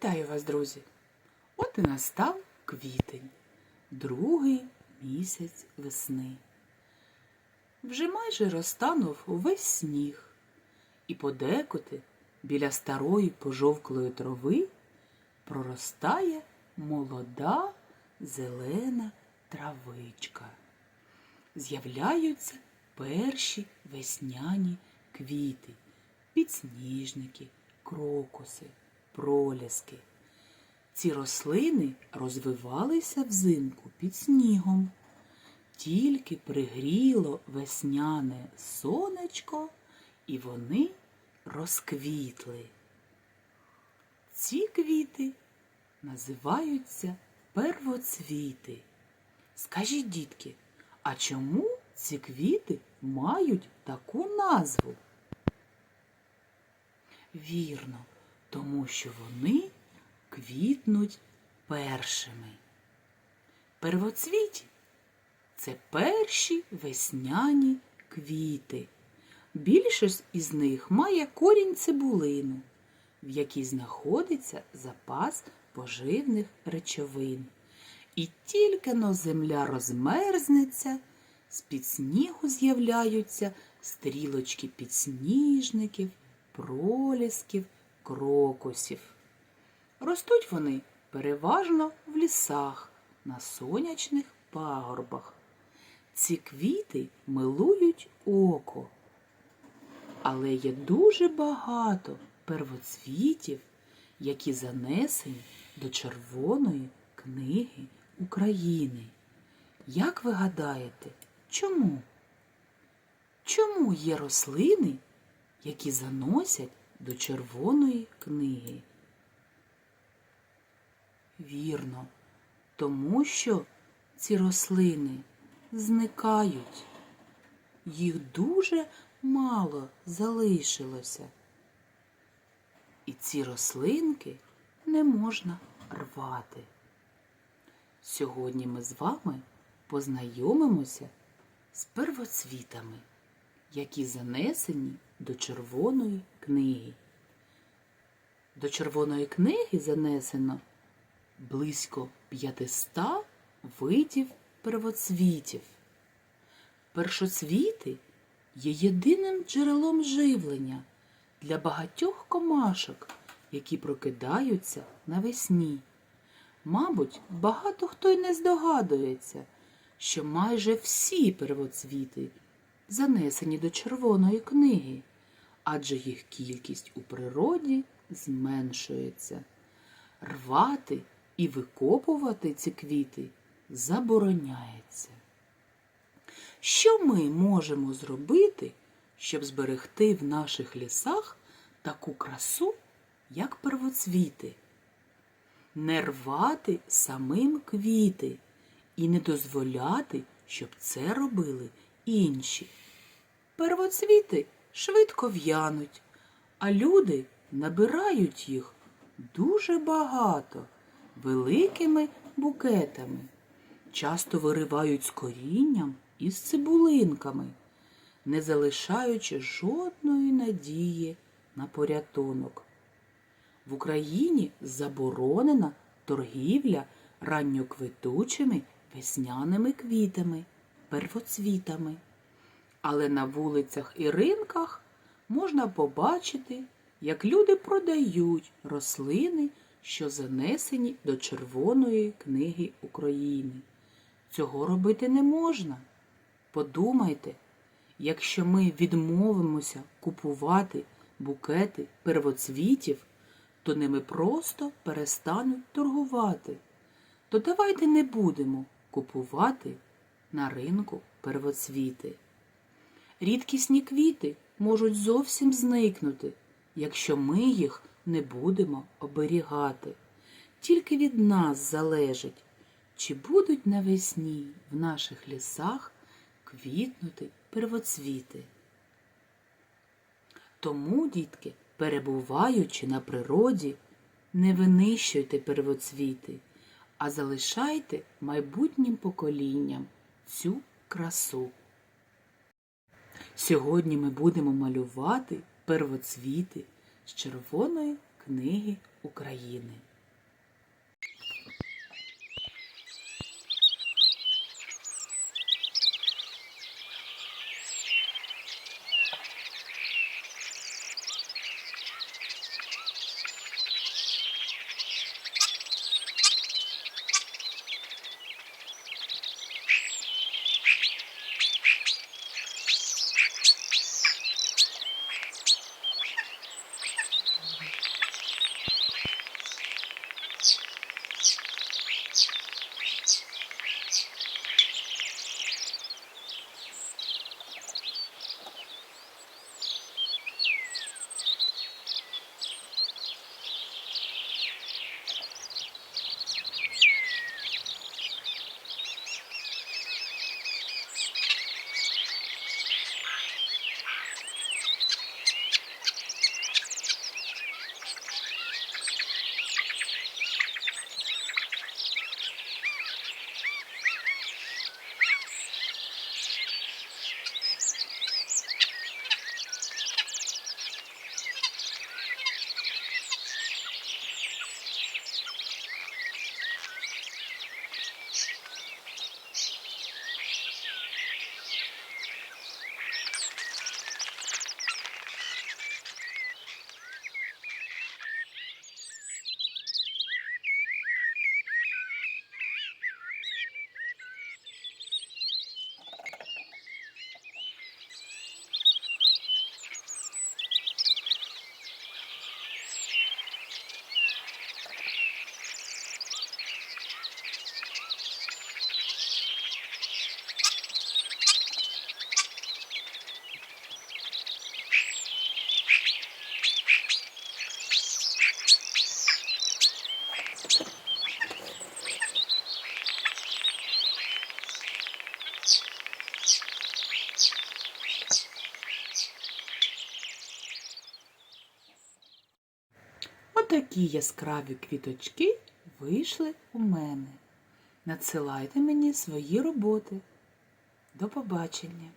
Вітаю вас, друзі! От і настав квітень, другий місяць весни. Вже майже розтанув увесь сніг, і подекуди біля старої пожовклої трави проростає молода зелена травичка. З'являються перші весняні квіти, підсніжники, крокуси, проліски. Ці рослини розвивалися взимку під снігом. Тільки пригріло весняне сонечко, і вони розквітли. Ці квіти називаються первоцвіти. Скажіть, дітки, а чому ці квіти мають таку назву? Вірно, тому що вони квітнуть першими. Первоцвіті це перші весняні квіти. Більшість із них має корінь цибулину, в якій знаходиться запас поживних речовин. І тільки но земля розмерзнеться, з-під снігу з'являються стрілочки підсніжників, пролісків, крокусів. Ростуть вони переважно в лісах, на сонячних пагорбах. Ці квіти милують око. Але є дуже багато первоцвітів, які занесені до Червоної книги України. Як ви гадаєте, чому? Чому є рослини, які заносять до Червоної книги? Вірно, тому що ці рослини зникають. Їх дуже мало залишилося. І ці рослинки не можна рвати. Сьогодні ми з вами познайомимося з первоцвітами, які занесені до Червоної книги. До Червоної книги занесено близько 500 видів первоцвітів. Першоцвіти є єдиним джерелом живлення для багатьох комашок, які прокидаються навесні. Мабуть, багато хто й не здогадується, що майже всі первоцвіти занесені до Червоної книги, адже їх кількість у природі зменшується. Рвати і викопувати ці квіти забороняється. Що ми можемо зробити, щоб зберегти в наших лісах таку красу, як первоцвіти? Не рвати самим квіти і не дозволяти, щоб це робили інші. Первоцвіти швидко в'януть, а люди набирають їх дуже багато, великими букетами, часто виривають з корінням і з цибулинками, не залишаючи жодної надії на порятунок. В Україні заборонена торгівля ранньоквитучими весняними квітами, первоцвітами. Але на вулицях і ринках можна побачити, як люди продають рослини, що занесені до Червоної книги України. Цього робити не можна. Подумайте, якщо ми відмовимося купувати букети первоцвітів, то ними просто перестануть торгувати. То давайте не будемо купувати на ринку первоцвіти. Рідкісні квіти можуть зовсім зникнути, якщо ми їх не будемо оберігати. Тільки від нас залежить, чи будуть навесні в наших лісах квітнути первоцвіти. Тому, дітки, перебуваючи на природі, не винищуйте первоцвіти, а залишайте майбутнім поколінням цю красу. Сьогодні ми будемо малювати первоцвіти з Червоної книги України. Отакі яскраві квіточки вийшли у мене. Надсилайте мені свої роботи. До побачення!